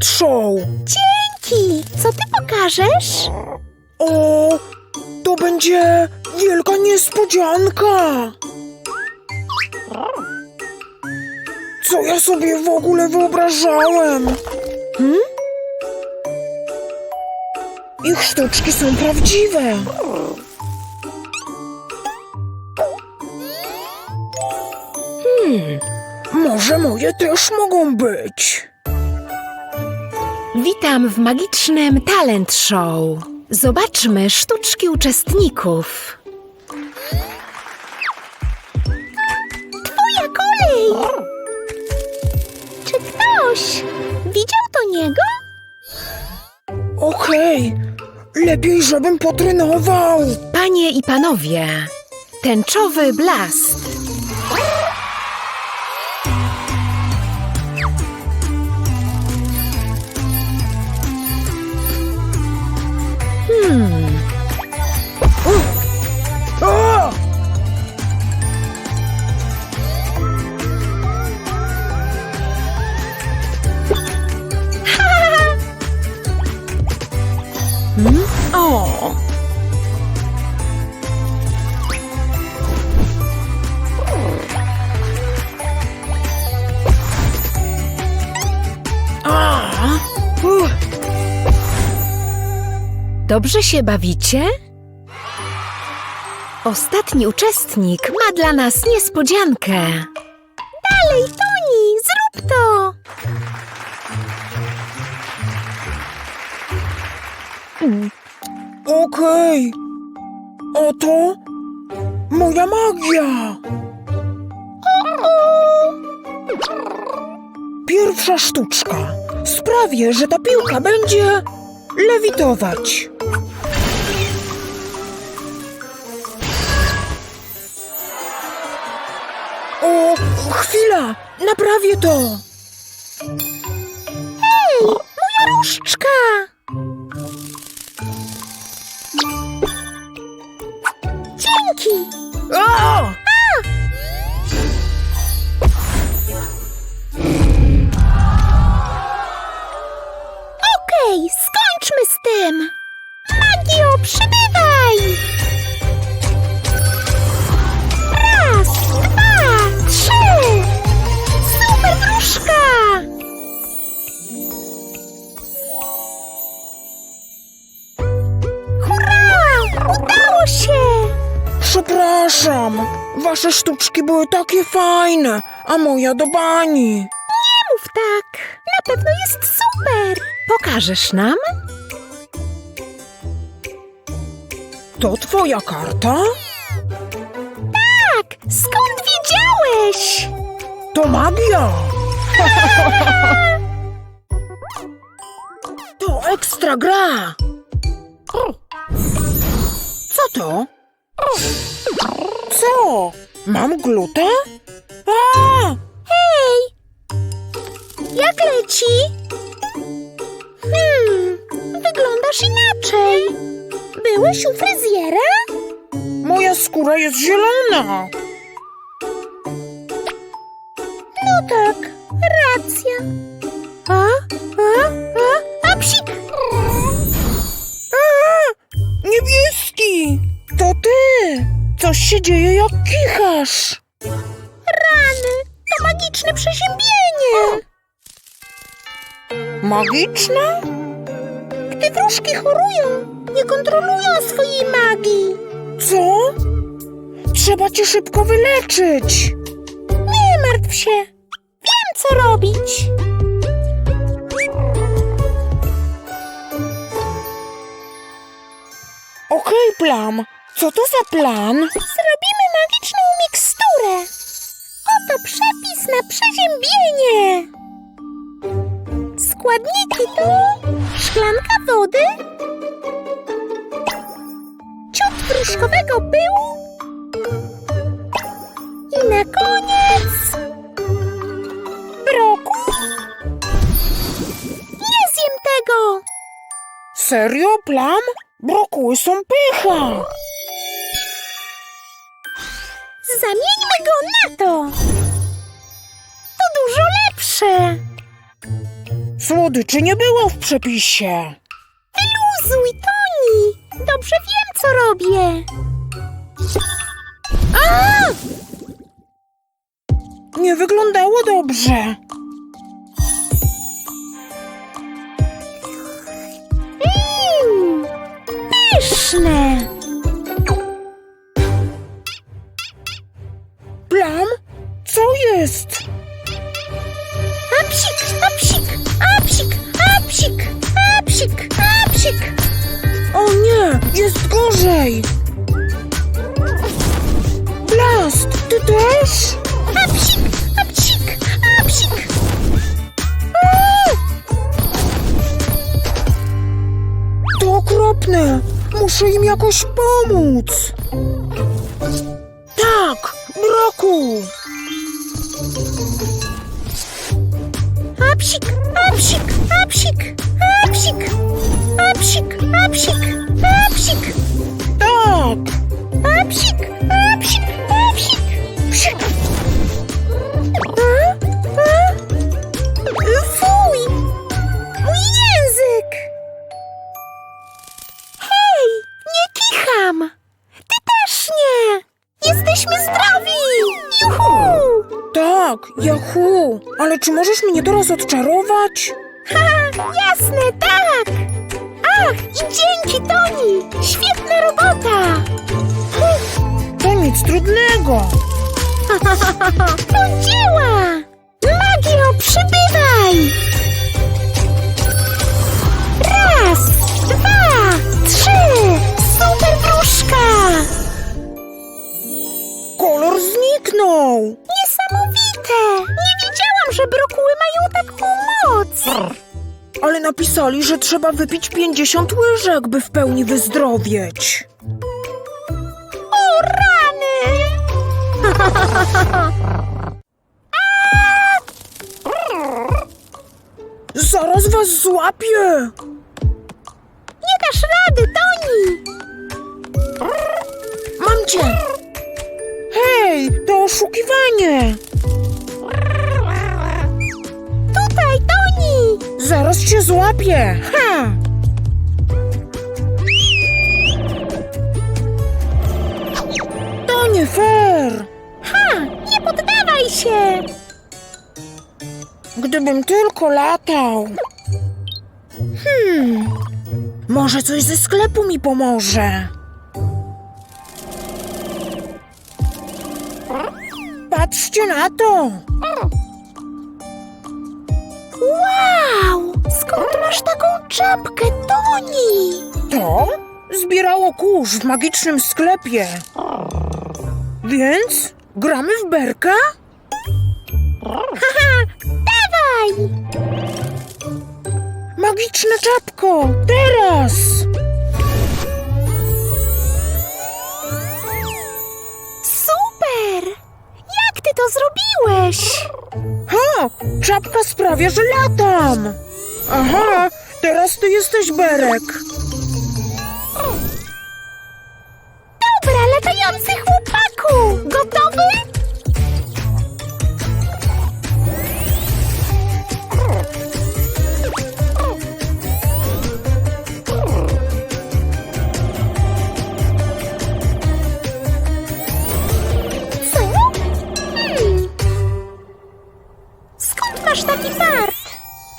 talent show. Dzięki! Co ty pokażesz? O, to będzie wielka niespodzianka. Co ja sobie w ogóle wyobrażałem? Hmm? Ich sztuczki są prawdziwe. Hmm, może moje też mogą być. Witam w magicznym talent show. Zobaczmy sztuczki uczestników. Twoja kolej! Czy ktoś widział to niego? Okej, lepiej żebym potrenował. Panie i panowie, tęczowy blast. A! Dobrze się bawicie? Ostatni uczestnik ma dla nas niespodziankę. Dalej, Toni, zrób to! Okej. Oto moja magia. Pierwsza sztuczka. Sprawię, że ta piłka będzie lewitować. Chwila! Naprawię to! Hej, moja różdżka! Dzięki! A! Okej, skończmy z tym! Magio, przybywaj! Były takie fajne, a moja do bani. Nie mów tak! Na pewno jest super! Pokażesz nam? To twoja karta? Tak! Skąd wiedziałeś? To magia! To ekstra gra! Co to? Co? Mam glutę? A! Hej! Jak leci? Hmm, wyglądasz inaczej. Byłeś u fryzjera? Moja skóra jest zielona! Się dzieje jak kichasz! Rany! To magiczne przeziębienie! Magiczne? Gdy wróżki chorują, nie kontrolują swojej magii. Co? Trzeba cię szybko wyleczyć! Nie martw się. Wiem, co robić. Okej, Plam. Co to za plan? Zrobimy magiczną miksturę. Oto przepis na przeziębienie. Składniki to szklanka wody, ciut wróżkowego pyłu i na koniec broku. Nie zjem tego. Serio, Plam? Brokuły są pycha! Zamieńmy go na to. To dużo lepsze. Słodyczy nie było w przepisie. Luzuj, Toni! Dobrze wiem, co robię. Nie wyglądało dobrze. Mmm, pyszne! Apsik, apsik, apsik, apsik, apsik, apsik. O nie, jest gorzej. Blast, ty też? Apsik, apsik, apsik. To okropne. Muszę im jakoś pomóc. Tak, broku. Apsik, apsik, apsik, apsik, apsik, apsik, apsik, Tak. apsik, apsik, apsik. Czy możesz mnie teraz odczarować? Ha, jasne, tak! Ach, i dzięki, Toni! Świetna robota! To nic trudnego. Do dzieła! Magio, przybywaj! Raz, dwa, trzy! Super wróżka! Kolor zniknął. Niesamowite! Że brokuły mają taką moc! Ale napisali, że trzeba wypić 50 łyżek, by w pełni wyzdrowieć. O rany! Zaraz was złapię. Nie dasz rady, Toni! Mam cię. Hej, to oszukiwanie. Zaraz cię złapię. Ha! To nie fair. Ha! Nie poddawaj się! Gdybym tylko latał. Hmm. Może coś ze sklepu mi pomoże. Patrzcie na to. Masz taką czapkę, Toni? To zbierało kurz w magicznym sklepie. Więc gramy w berka? Haha! Dawaj! Magiczna czapko, teraz! Super! Jak ty to zrobiłeś? Ha! Czapka sprawia, że latam! Aha, teraz ty jesteś berek.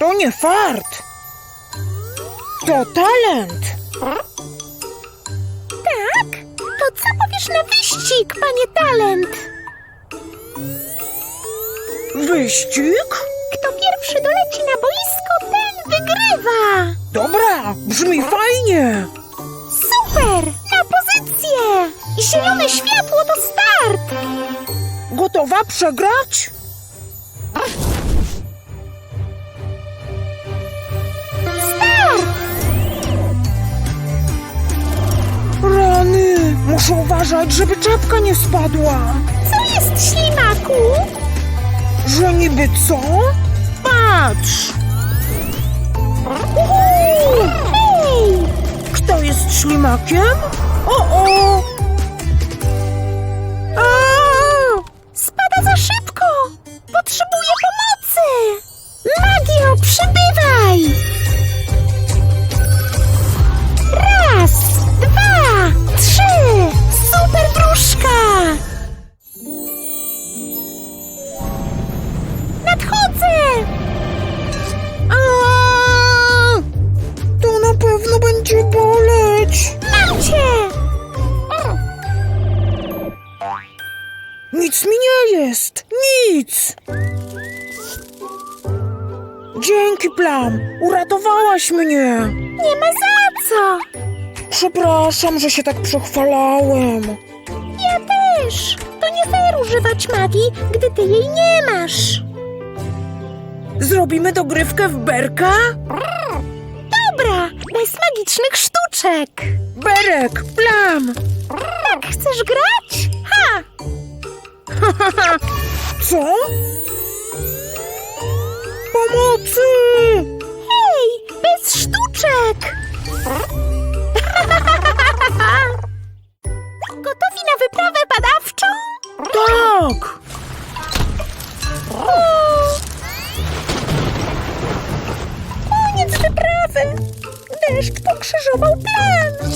To nie fart. To talent. Tak? To co powiesz na wyścig, panie talent? Wyścig? Kto pierwszy doleci na boisko, ten wygrywa! Dobra, brzmi fajnie. Super! Na pozycję! I zielone światło to start! Gotowa przegrać? Muszę uważać, żeby czapka nie spadła. Co jest, ślimaku? Że niby co? Patrz! Hej! Kto jest ślimakiem? O, o! Jest? Nic! Dzięki, Plam! Uratowałaś mnie! Nie ma za co! Przepraszam, że się tak przechwalałem. Ja też! To nie fair używać magii, gdy ty jej nie masz! Zrobimy dogrywkę w berka? Dobra, bez magicznych sztuczek! Berek, Plam! Tak chcesz grać? Ha! Co? Pomocy! Hej, bez sztuczek! Gotowi na wyprawę badawczą? Tak! Koniec wyprawy! Deszcz pokrzyżował plan!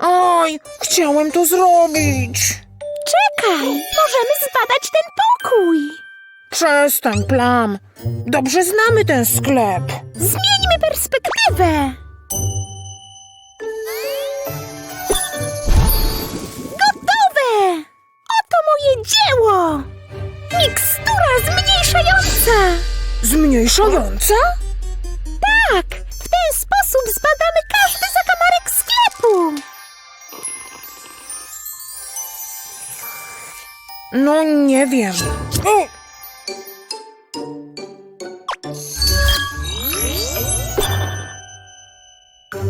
Oj, chciałem to zrobić. Czekaj, możemy zbadać ten pokój! Przestań, Plam. Dobrze znamy ten sklep. Zmieńmy perspektywę! Gotowe! Oto moje dzieło! Mikstura zmniejszająca! Zmniejszająca? Tak! W ten sposób zbadamy No, nie wiem.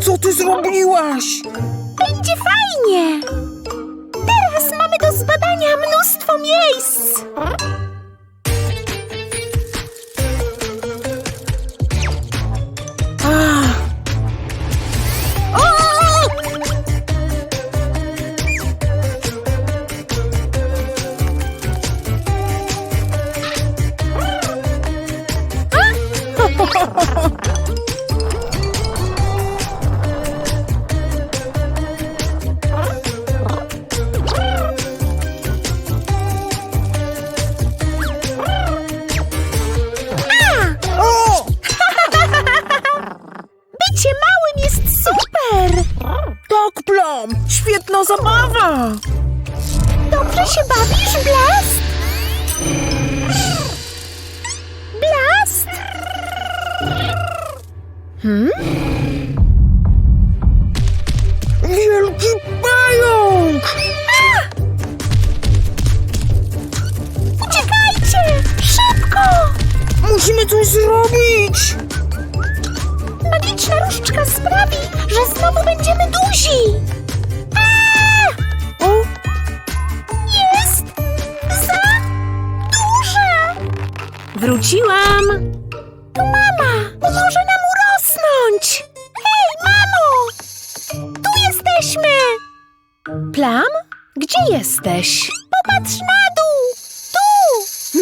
Co ty zrobiłaś? Będzie fajnie! Teraz mamy do zbadania mnóstwo miejsc! Wróciłam! Mama pomoże nam urosnąć! Hej, mamo! Tu jesteśmy! Plam? Gdzie jesteś? Popatrz na dół! Tu!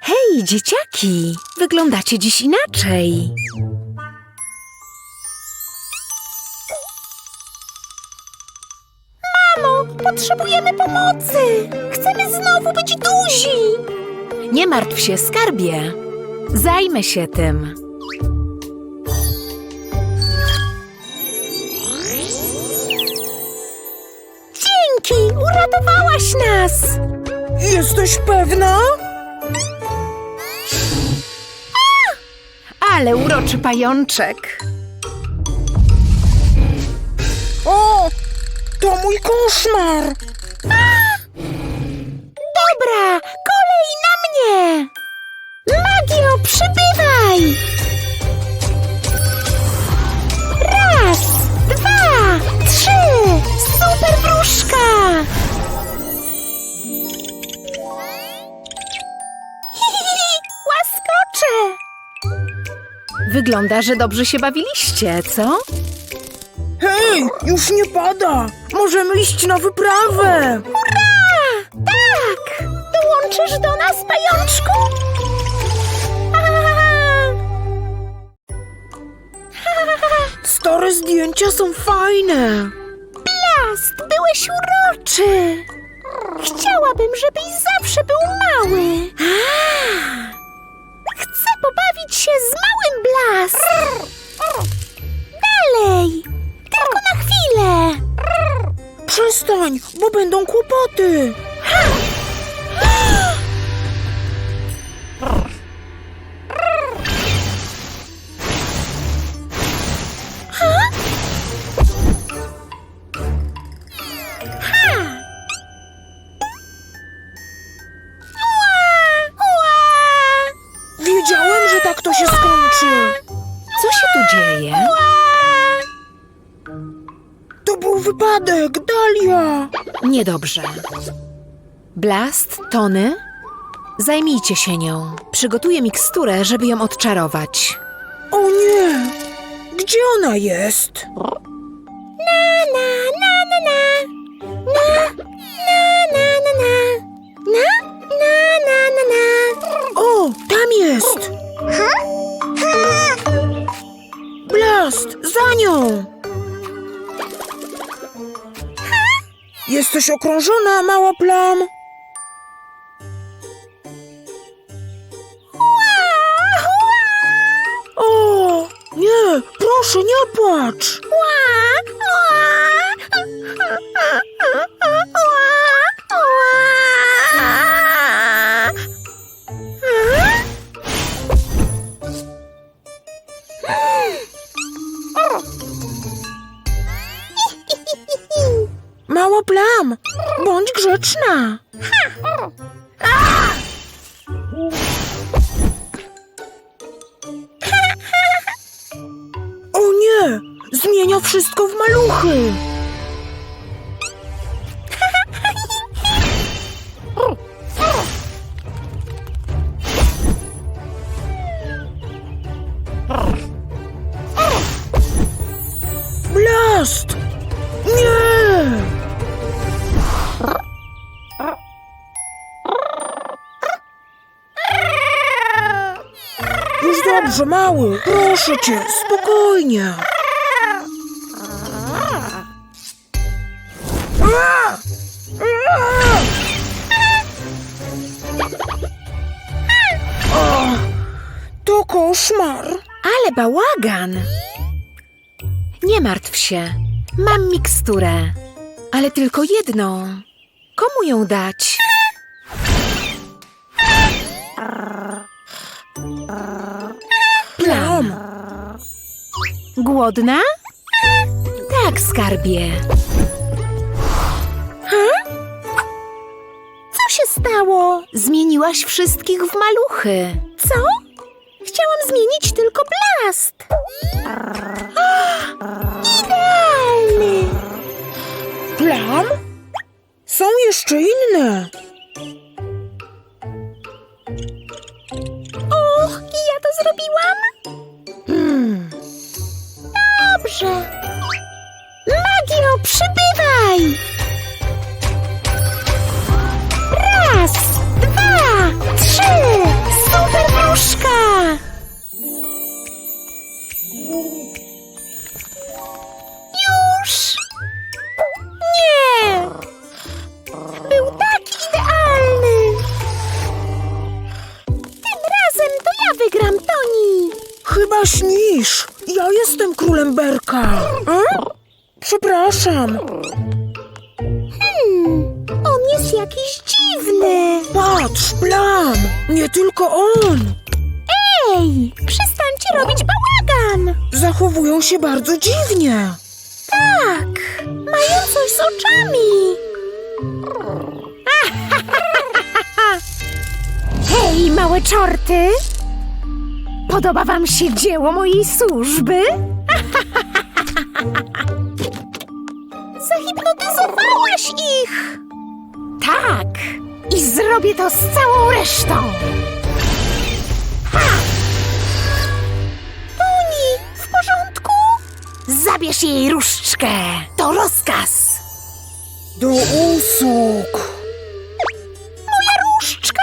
Hej, dzieciaki! Wyglądacie dziś inaczej. Mamo, potrzebujemy pomocy! Chcemy znowu być duzi! Nie martw się, skarbie. Zajmę się tym. Dzięki! Uratowałaś nas! jesteś pewna? Ale uroczy pajączek. O, to mój koszmar. Dobra, na mnie! Magio, przybywaj! Raz, dwa, trzy! Super wróżka! Łaskocze! Wygląda, że dobrze się bawiliście, co? Hej, już nie pada. Możemy iść na wyprawę. Ura! Dołączysz do nas, pajączku? Stare zdjęcia są fajne. Blast, byłeś uroczy! Chciałabym, żebyś zawsze był mały. Chcę pobawić się z małym Blast. Dalej, tylko na chwilę. Przestań, bo będą kłopoty. Niedobrze. Blast, Tony, zajmijcie się nią. Przygotuję miksturę, żeby ją odczarować. O nie! Gdzie ona jest? Jesteś okrążona, mała plam. O, nie, proszę, nie płacz. Plam, bądź grzeczna. O nie, zmienia wszystko w maluchy. Już dobrze, mały. Proszę cię, spokojnie. To koszmar. Ale bałagan! Nie martw się. Mam miksturę. Ale tylko jedną. Komu ją dać? Głodna? Tak, skarbie. Co się stało? Zmieniłaś wszystkich w maluchy. Co? Chciałam zmienić tylko blast. Idealny. Plam? Są jeszcze inne. Och, ja to zrobiłam? Hmm. Dobrze. Magio, przybywaj! Raz, dwa, trzy! Super wróżka! Królem Berka. A? Przepraszam. Hmm, on jest jakiś dziwny. Patrz, Plam. Nie tylko on. Ej, przestańcie robić bałagan. Zachowują się bardzo dziwnie. Tak, mają coś z oczami. Hej, małe czorty! Podoba wam się dzieło mojej służby? Zahipnotyzowałaś ich. Tak! I zrobię to z całą resztą! Toni, w porządku? Zabierz jej różdżkę! To rozkaz! Do usług. Moja różdżka.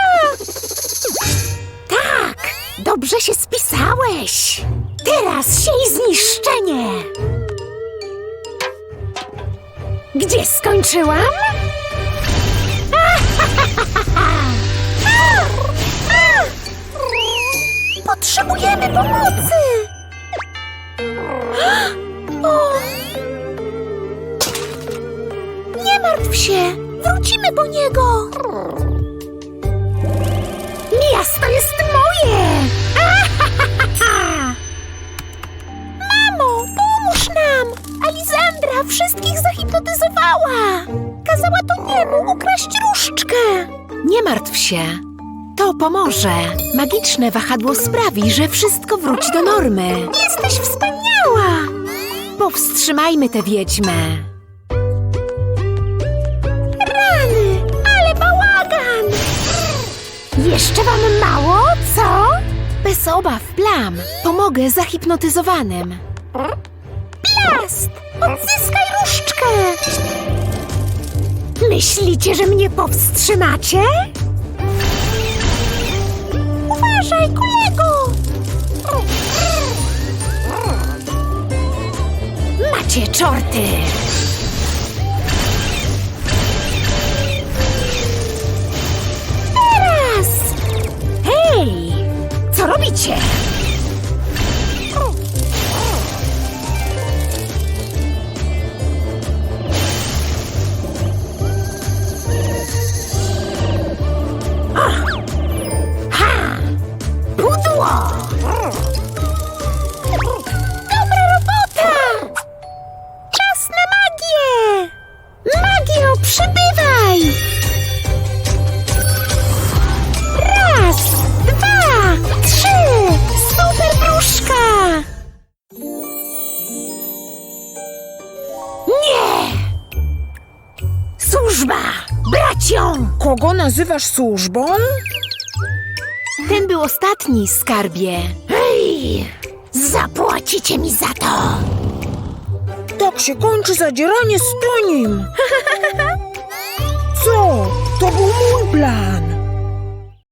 Tak! Dobrze się spisałeś! Teraz siej zniszczenie! Gdzie skończyłam? Potrzebujemy pomocy. O. Nie martw się, wrócimy po niego. wszystkich zahipnotyzowała! Kazała to niemu ukraść różdżkę! Nie martw się. To pomoże. Magiczne wahadło sprawi, że wszystko wróci do normy. Jesteś wspaniała! Powstrzymajmy tę wiedźmę. Rany, ale bałagan! Jeszcze wam mało, co? Bez obaw, plam. Pomogę zahipnotyzowanym. Blast! Odzyskaj różdżkę! Myślicie, że mnie powstrzymacie? Uważaj, kolego! Macie czorty! Teraz! Hej! Co robicie? Kogo nazywasz służbą? Ten był ostatni, skarbie. Hej! Zapłacicie mi za to! Tak się kończy zadzieranie z Tonim. Co? To był mój.